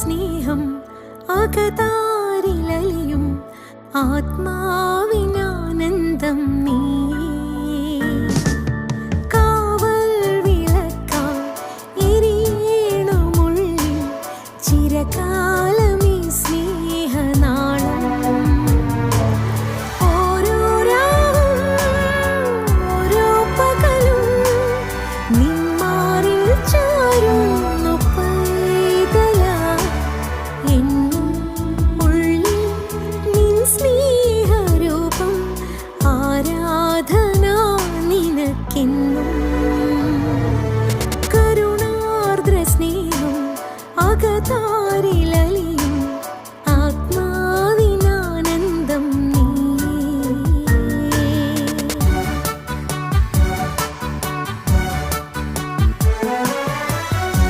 സ്നേഹം അകതാരിലലിയും ആത്മാവിനാനന്ദം നീ. കാവൽ വിളക്ക എരിയേണമുള്ളിൽ ചിരകാ ചാരിൽ